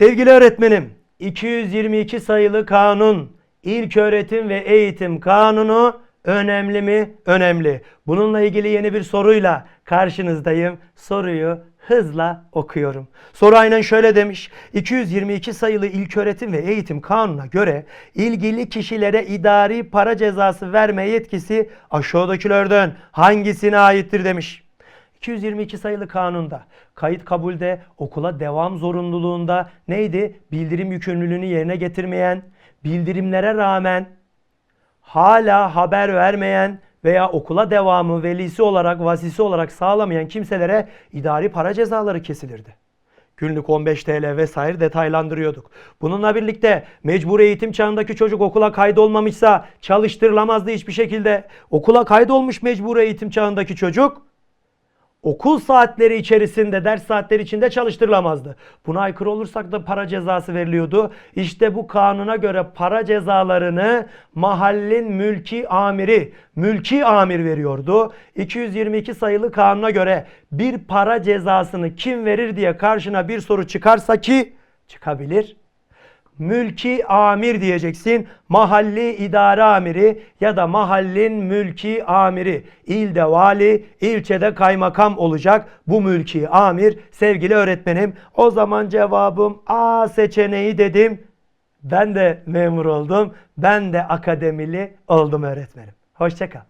Sevgili öğretmenim, 222 sayılı kanun, ilk öğretim ve eğitim kanunu önemli mi? Önemli. Bununla ilgili yeni bir soruyla karşınızdayım. Soruyu hızla okuyorum. Soru aynen şöyle demiş. 222 sayılı ilköğretim ve eğitim kanununa göre ilgili kişilere idari para cezası verme yetkisi aşağıdakilerden hangisine aittir demiş. 222 sayılı kanunda kayıt kabulde okula devam zorunluluğunda neydi? Bildirim yükümlülüğünü yerine getirmeyen, bildirimlere rağmen hala haber vermeyen veya okula devamı velisi olarak, vasisi olarak sağlamayan kimselere idari para cezaları kesilirdi. Günlük 15 TL vesaire detaylandırıyorduk. Bununla birlikte mecbur eğitim çağındaki çocuk okula kaydolmamışsa çalıştırılamazdı hiçbir şekilde. Okula kaydolmuş mecbur eğitim çağındaki çocuk okul saatleri içerisinde, ders saatleri içinde çalıştırılamazdı. Buna aykırı olursak da para cezası veriliyordu. İşte bu kanuna göre para cezalarını mahallin mülki amiri, mülki amir veriyordu. 222 sayılı kanuna göre bir para cezasını kim verir diye karşına bir soru çıkarsa ki çıkabilir mülki amir diyeceksin. Mahalli idare amiri ya da mahallin mülki amiri. İlde vali, ilçede kaymakam olacak bu mülki amir. Sevgili öğretmenim o zaman cevabım A seçeneği dedim. Ben de memur oldum. Ben de akademili oldum öğretmenim. Hoşçakal.